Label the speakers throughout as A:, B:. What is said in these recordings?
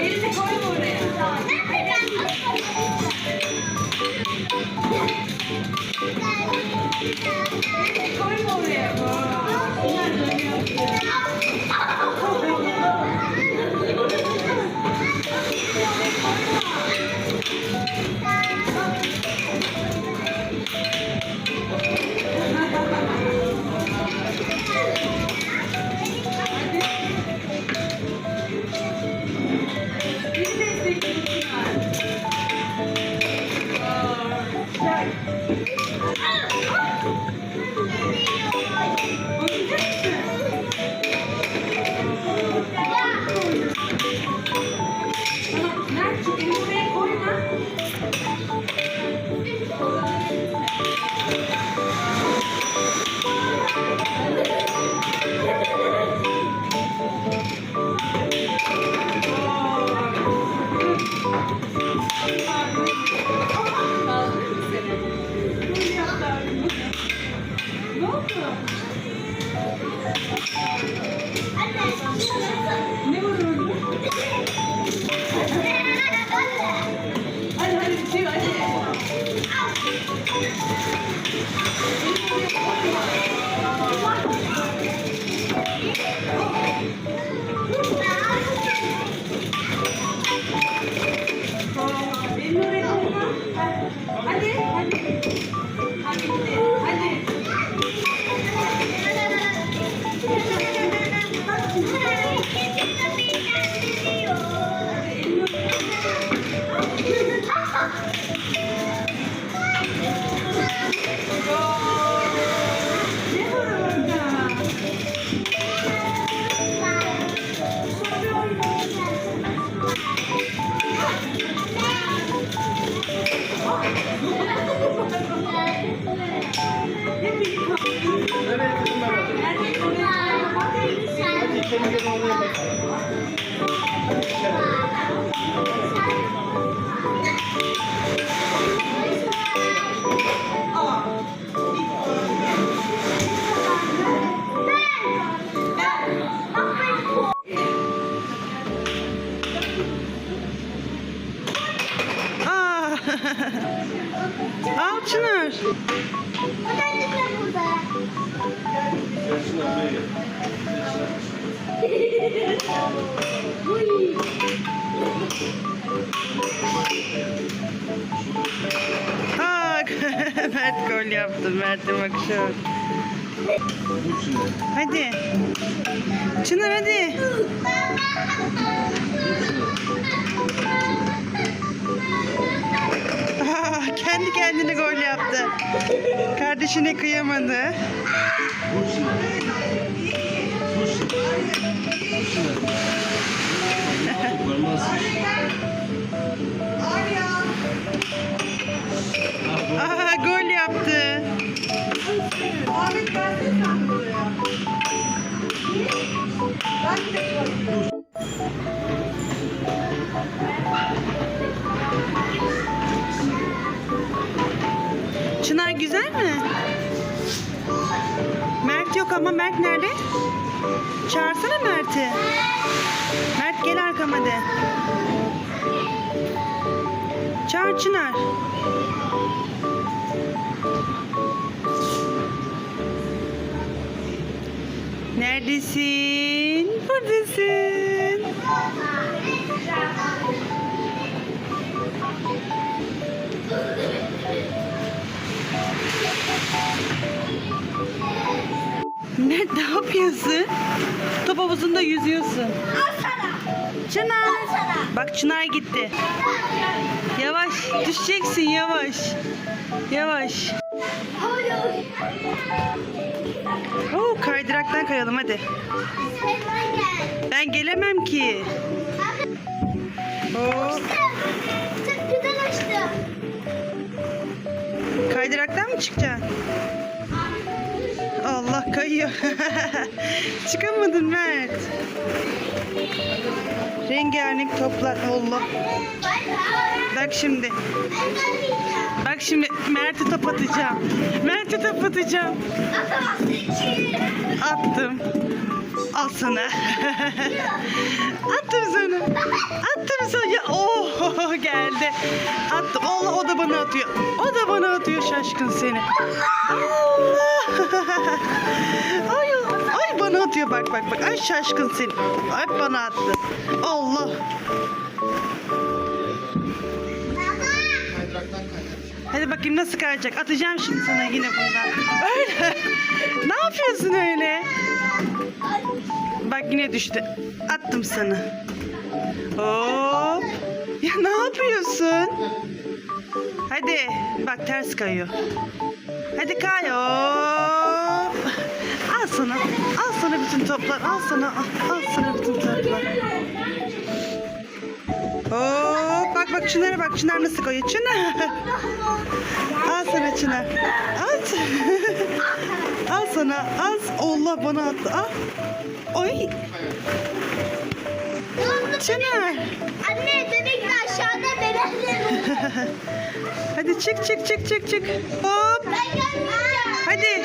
A: Elini koy buraya. Nerede ben? Hadi hadi bitiyor hadi. Aa,
B: Mert gol yaptı. Mert'e bak şu. an.
C: Dur şimdi.
B: Hadi. Çınar hadi. Kendi kendine gol yaptı. Kardeşine kıyamadı.
C: Dur şimdi. Dur
B: güzel mi? Mert yok ama Mert nerede? Çağırsana Mert'i. Mert gel arkama de. Çağır Çınar. Neredesin? Buradasın. Mert ne yapıyorsun? Top havuzunda yüzüyorsun. Çınar. Bak Çınar gitti. Yavaş düşeceksin yavaş. Yavaş. Oo, kaydıraktan kayalım hadi. Ben gelemem ki. Oo, kaydıraktan mı çıkacaksın? Atıyor. Çıkamadın Mert. Rengarenk toplar. Allah. Bak şimdi. Bak şimdi Mert'e top atacağım. Mert'e top atacağım. Attım. Al sana. Attım sana. Attım sana. Ya, oh geldi. Attım. Allah o da bana atıyor. O da bana atıyor şaşkın seni. Allah. Ay, ay bana atıyor bak bak bak. Ay şaşkın seni. Ay bana attı. Allah. Hadi bakayım nasıl kayacak. Atacağım şimdi sana yine bundan. Öyle. ne yapıyorsun öyle? Bak yine düştü. Attım sana. Hop. Ya ne yapıyorsun? Hadi. Bak ters kayıyor. Hadi kay. Hop. Al sana. Al sana bütün toplar. Al sana. Al, al sana bütün toplar. Hop. Bak bak Çınar'a bak. Çınar nasıl kayıyor. Çınar. Al sana Çınar. At. al sana. Al. Allah bana attı. Al. Oy. Çınar.
A: Anne bebek de aşağıda bebekler.
B: Hadi çık çık çık çık çık. Hop. Hadi.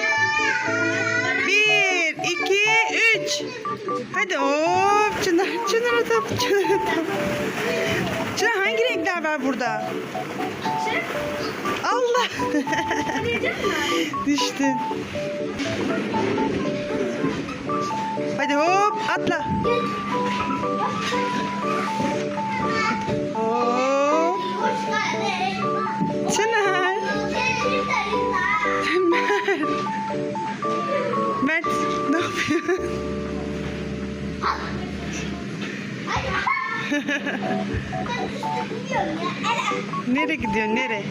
B: Bir, iki, üç. Hadi hop. Çınar, Çınar top, Çınar top. Çınar hangi renkler var burada? Allah. Düştün. Hadi hop atla. Nereye gidiyorsun? Nereye?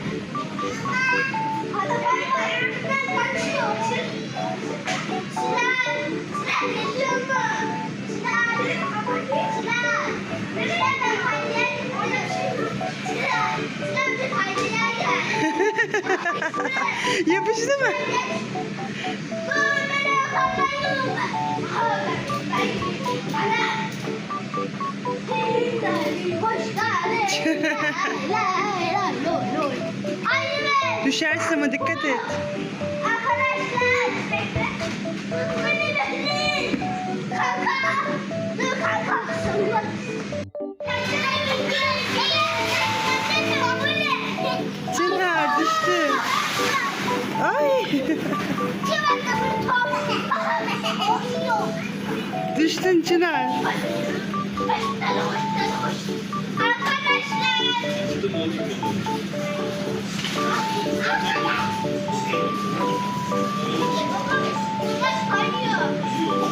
B: Yapıştı mı? Düşersin ama dikkat et.
A: Arkadaşlar bekle. Beni bekleyin. Kanka. Dur kanka.
B: Çınar düştü. Ay. Düştün Çınar.
A: Arkadaşlar.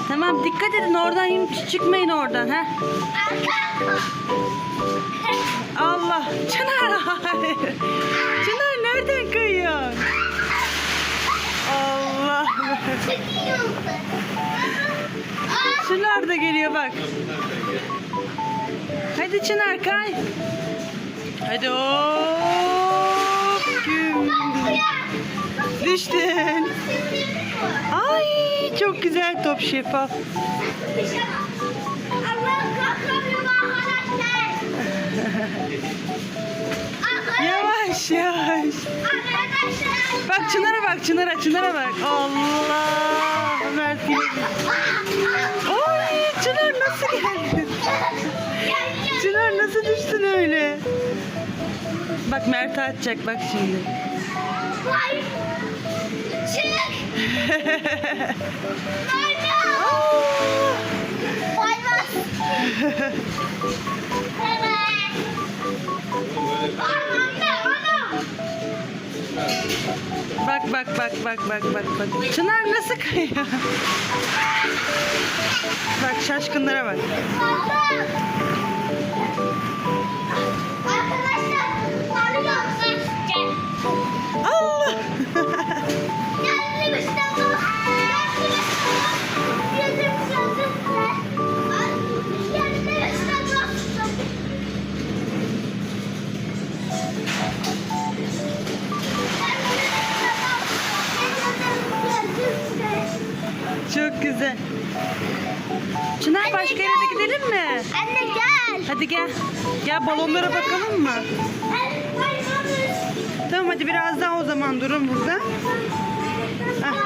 B: Tamam dikkat edin oradan yürü- çıkmayın oradan ha. Allah. Çınar hayır. Çınar nereden kayıyor? Allah. Çınar da geliyor bak. Hadi Çınar kay. Hadi hop. Güm. Düştün. Ay çok güzel top şeffaf. Yavaş yavaş. Bak Çınar'a bak Çınar'a Çınar'a bak. Allah. Öyle? Bak Mert'e atacak bak şimdi.
A: Çık.
B: Bak bak bak bak bak bak bak. Çınar nasıl kayıyor? bak şaşkınlara bak.
A: güzel. Çınar Anne başka gel. yere de gidelim mi? Anne
B: gel. Hadi gel. Gel balonlara Anne bakalım mı? Tamam hadi biraz daha o zaman durun burada. Ah.